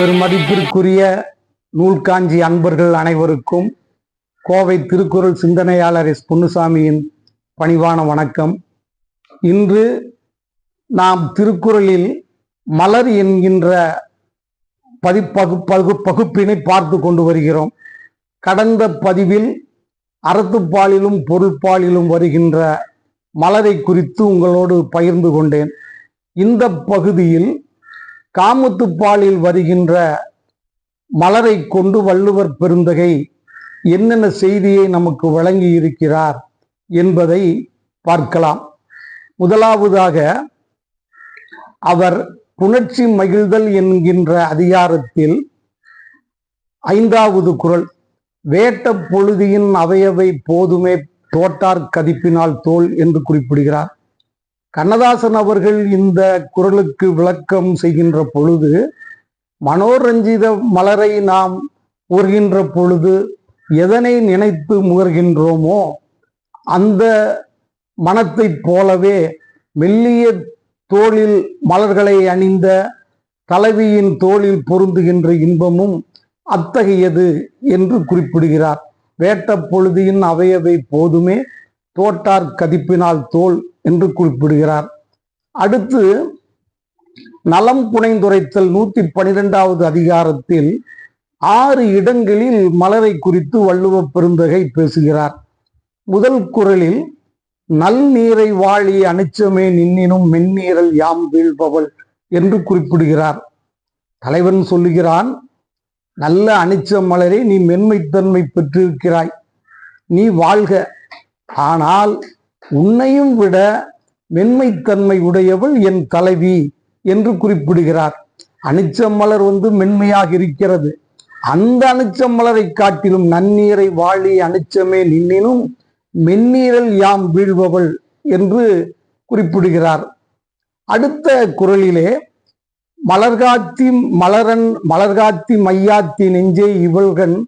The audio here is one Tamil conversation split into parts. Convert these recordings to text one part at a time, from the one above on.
பெருமதிப்பிற்குரிய நூல்காஞ்சி அன்பர்கள் அனைவருக்கும் கோவை திருக்குறள் சிந்தனையாளர் எஸ் பொன்னுசாமியின் பணிவான வணக்கம். இன்று நாம் திருக்குறளில் மலர் என்கின்ற பதிப்பகு பகு பகுப்பினை பார்த்து கொண்டு வருகிறோம். கடந்த பதிவில் அறத்துப்பாலிலும் பொருள்பாலிலும் வருகின்ற மலரை குறித்து உங்களோடு பகிர்ந்து கொண்டேன். இந்த பகுதியில் காமத்துப்பாலில் வருகின்ற மலரை கொண்டு வள்ளுவர் பெருந்தகை என்னென்ன செய்தியை நமக்கு வழங்கி இருக்கிறார் என்பதை பார்க்கலாம். முதலாவதாக அவர் புணர்ச்சி மகிழ்தல் என்கின்ற அதிகாரத்தில் ஐந்தாவது குரல் வேட்ட பொழுதியின் அவையவை போதுமே தோட்டார் கதிப்பினால் தோல் என்று குறிப்பிடுகிறார். கண்ணதாசன் அவர்கள் இந்த குரலுக்கு விளக்கம் செய்கின்ற பொழுது மனோரஞ்சித மலரை நாம் முகர்கின்ற பொழுது எதனை நினைத்து முகர்கின்றோமோ அந்த மனத்தைப் போலவே மெல்லிய தோளில் மலர்களை அணிந்த தலைவியின் தோளில் பொருந்துகின்ற இன்பமும் அத்தகையது என்று குறிப்பிடுகிறார். வேட்ட பொழுதியின் அவையவை போதுமே தோட்டார் கதிப்பினால் தோல் என்று குறிப்பிடுகிறார். அடுத்து நலம் புனைந்துரைத்தல் நூத்தி பனிரெண்டாவது அதிகாரத்தில் ஆறு இடங்களில் மலரை குறித்து வள்ளுவ பெருந்தகை பேசுகிறார். முதல் குரலில் நல் நீரை வாழி அணிச்சமே நின்னினும் மென்னீரல் யாம் வீழ்பவள் என்று குறிப்பிடுகிறார். தலைவன் சொல்லுகிறான் நல்ல அணிச்ச மலரை நீ மென்மைத்தன்மை பெற்றிருக்கிறாய். நீ வாழ்க ஆனால் உன்னையும் விட மென்மைத்தன்மை உடையவள் என் தலைவி என்று குறிப்பிடுகிறார். அனிச்சம் மலர் வந்து மென்மையாக இருக்கிறது. அந்த அனிச்சம் மலரை காட்டிலும் நன்னீரை வாழி அனிச்சமே நின்னினும் மென்னீரல் யாம் வீழ்பவள் என்று குறிப்பிடுகிறார். அடுத்த குரலிலே மலர்காத்தி மலரன் மலர்காத்தி மையாத்தி நெஞ்சே இவள்கண்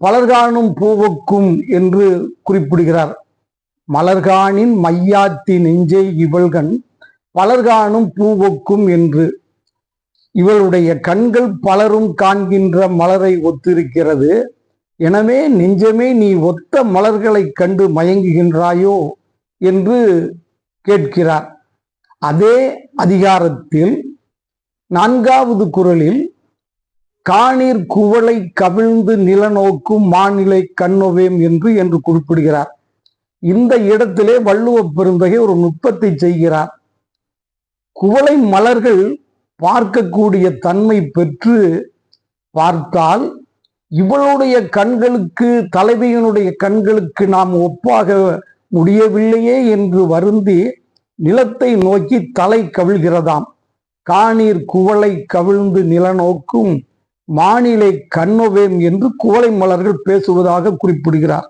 பலர்காணும் பூவுக்கும் என்று குறிப்பிடுகிறார். மலர்காணின் மையாத்தி நெஞ்சே இவள்கண் பலர்காணும் பூவொக்கும் என்று. இவளுடைய கண்கள் பலரும் காண்கின்ற மலரை ஒத்திருக்கிறது. எனவே நெஞ்சமே நீ ஒத்த மலர்களைக் கண்டு மயங்குகின்றாயோ? என்று கேட்கிறார். அதே அதிகாரத்தில் நான்காவது குரலில் காணீர் குவளை கவிழ்ந்து நிலநோக்கும் மாநிலை கண்ணொவேம் என்று என்று குறிப்பிடுகிறார். இந்த இடத்திலே வள்ளுவ பெருந்தகை ஒரு நுட்பத்தை செய்கிறார். குவளை மலர்கள் பார்க்கக்கூடிய தன்மை பெற்று பார்த்தால் இவளுடைய கண்களுக்கு தலைவியினுடைய கண்களுக்கு நாம் ஒப்பாக முடியவில்லையே என்று வருந்தி நிலத்தை நோக்கி தலை கவிழ்கிறதாம். காணீர் குவளை கவிழ்ந்து நிலநோக்கும் மாநிலை கண்ணொவேம் என்று குவளை மலர்கள் பேசுவதாக குறிப்பிடுகிறார்.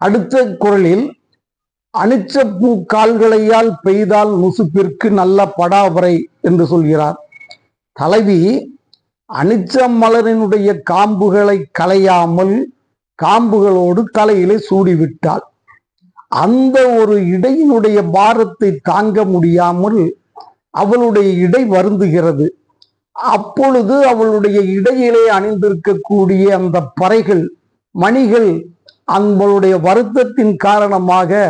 அடுத்த குரலில் அனிச்சப்பூ கால்களையால் பெய்தால் நுசுப்பிற்கு நல்ல படாவரை என்று சொல்கிறார். தலைவி அனிச்ச மலரினுடைய காம்புகளை களையாமல் காம்புகளோடு தலையிலே சூடிவிட்டாள். அந்த ஒரு இடையினுடைய பாரத்தை தாங்க முடியாமல் அவளுடைய இடை வருந்துகிறது. அப்பொழுது அவளுடைய இடையிலே அணிந்திருக்கக்கூடிய அந்த பறைகள் மணிகள் அன்பளுடைய வருத்தத்தின் காரணமாக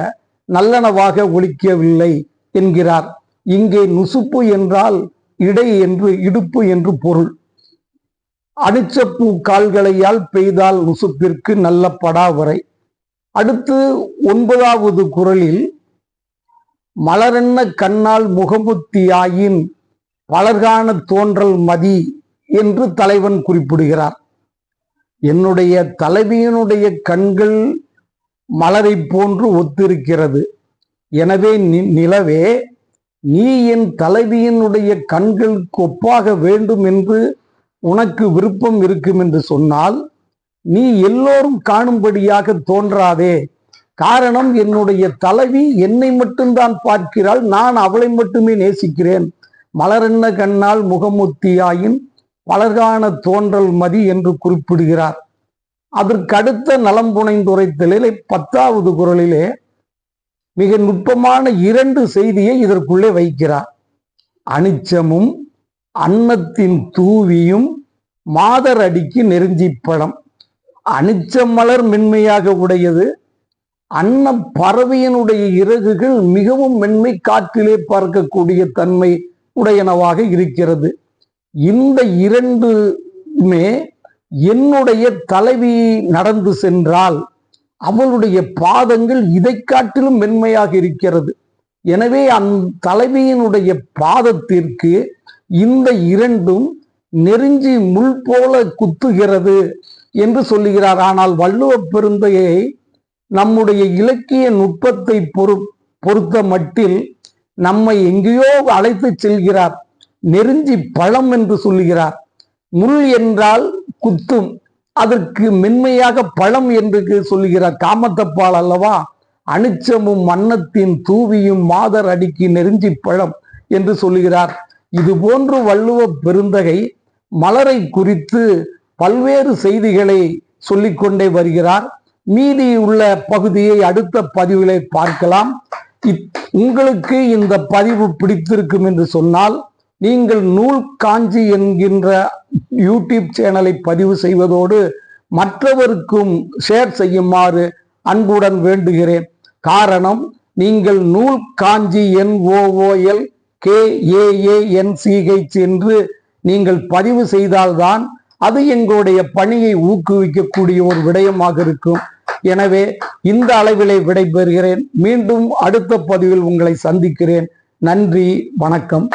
நல்லனவாக ஒழிக்கவில்லை என்கிறார். இங்கே நுசுப்பு என்றால் இடை என்று இடுப்பு என்று பொருள். அடிச்சப்பூ கால்களையால் பெய்தால் நுசுப்பிற்கு நல்ல படாவரை அடுத்து ஒன்பதாவது குரலில் மலரென்ன கண்ணால் முகமுத்தியாயின் பலர்கான தோன்றல் மதி என்று தலைவன் குறிப்பிடுகிறார். என்னுடைய தலைவியினுடைய கண்கள் மலரை போன்று ஒத்திருக்கிறது. எனவே நிலவே நீ என் தலைவியினுடைய கண்களுக்கு ஒப்பாக வேண்டும் என்று உனக்கு விருப்பம் இருக்கும் என்று சொன்னால் நீ எல்லோரும் காணும்படியாக தோன்றாதே. காரணம் என்னுடைய தலைவி என்னை மட்டும்தான் பார்க்கிறாள் நான் அவளை மட்டுமே நேசிக்கிறேன். மலரென்ன கண்ணால் முகமுத்தியாயின் பலர்கான தோன்றல் மதி என்று குறிப்பிடுகிறார். அதற்கடுத்த நலம் புனைந்துரைத்தலிலே பத்தாவது குரலிலே மிக நுட்பமான இரண்டு செய்தியை இதற்குள்ளே வைக்கிறார். அனிச்சமும் அன்னத்தின் தூவியும் மாதர் அடிக்கு நெருஞ்சி பழம் அனிச்சமலர் மென்மையாக உடையது. அன்ன பறவையினுடைய இறகுகள் மிகவும் மென்மை காற்றிலே பார்க்கக்கூடிய தன்மை உடையனவாக இருக்கிறது. இந்த இரண்டுமே என்னுடைய தலைவி நடந்து சென்றால் அவளுடைய பாதங்கள் இதை காட்டிலும் மென்மையாக இருக்கிறது. எனவே அந்த தலைவியினுடைய பாதத்திற்கு இந்த இரண்டும் நெருஞ்சி முள் போல குத்துகிறது என்று சொல்லுகிறார். ஆனால் வள்ளுவ பெருந்தையை நம்முடைய இலக்கிய நுட்பத்தை பொறு பொறுத்த மட்டில் நம்மை எங்கேயோ அழைத்து செல்கிறார். நெருஞ்சி பழம் என்று சொல்லுகிறார். முள் என்றால் குத்தும். அதற்கு மென்மையாக பழம் என்று சொல்லுகிறார் காமத்தப்பால் அல்லவா? அனிச்சமும் மன்னத்தின் தூவியும் மாதர் அடிக்கு நெருஞ்சி பழம் என்று சொல்லுகிறார். இது போன்று வள்ளுவ பெருந்தகை மலரை குறித்து பல்வேறு செய்திகளை சொல்லிக்கொண்டே வருகிறார். மீதி உள்ள பகுதியை அடுத்த பதிவிலே பார்க்கலாம். உங்களுக்கு இந்த பதிவு பிடித்திருக்கும் என்று சொன்னால் நீங்கள் நூல் காஞ்சி என்கின்ற யூடியூப் சேனலை பதிவு செய்வதோடு மற்றவருக்கும் ஷேர் செய்யுமாறு அன்புடன் வேண்டுகிறேன். காரணம் நீங்கள் நூல் காஞ்சி என்ஓஓஎல் கேஏஏஎன்சிஹெச் என்று நீங்கள் பதிவு செய்தால்தான் அது எங்களுடைய பணியை ஊக்குவிக்கக்கூடிய ஒரு விடயமாக இருக்கும். எனவே இந்த அளவிலே விடைபெறுகிறேன். மீண்டும் அடுத்த பதிவில் உங்களை சந்திக்கிறேன். நன்றி வணக்கம்.